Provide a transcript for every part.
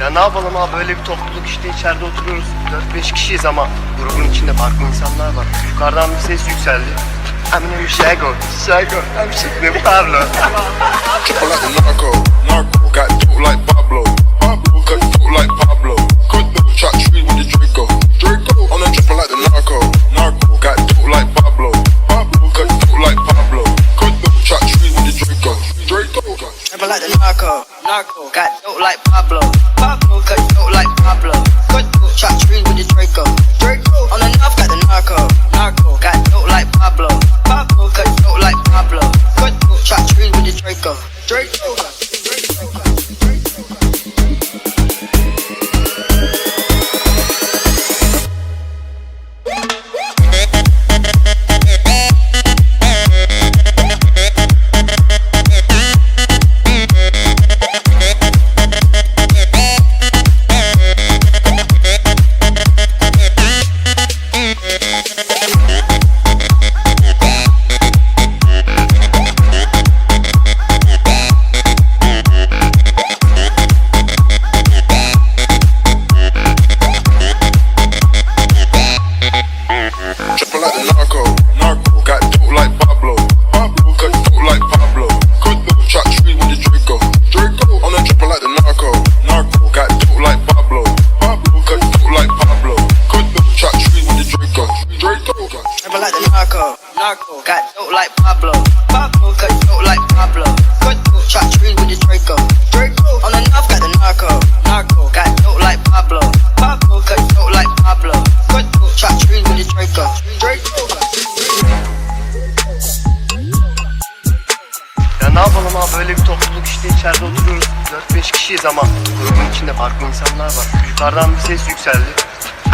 Ya ne yapalım abi böyle bir topluluk işte içeride oturuyoruz. 4-5 kişiyiz ama grubun içinde farklı insanlar var. Yukarıdan bir ses yükseldi. Eminem Şego, Şego, Emşikli Pablo. Triple like narco. Got dope like Pablo, Pablo. Cut dope like Pablo, narco, narco. Got dope like Pablo, Pablo. Cut dope like Pablo, cut dope. Shot tree with the Draco, Draco. On the triple like the narco, narco. Got dope like Pablo, Pablo. Cut dope like Pablo, cut dope. Shot tree with the Draco, Draco. Never like the narco, narco. Got dope like Pablo, Pablo. Cut dope like Pablo, cut dope. Shot trees with the Draco, Draco. On the north got the narco, narco. Got dope like Pablo, Pablo. Cut dope like Pablo, cut dope. Shot trees with the Draco, Draco. Böyle bir topluluk işte içeride oturuyoruz. 4-5 kişiyiz ama grubun içinde farklı insanlar var. Yukarıdan bir ses yükseldi.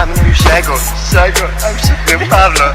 Eminem Şego, Şego, Emşikli Pablo.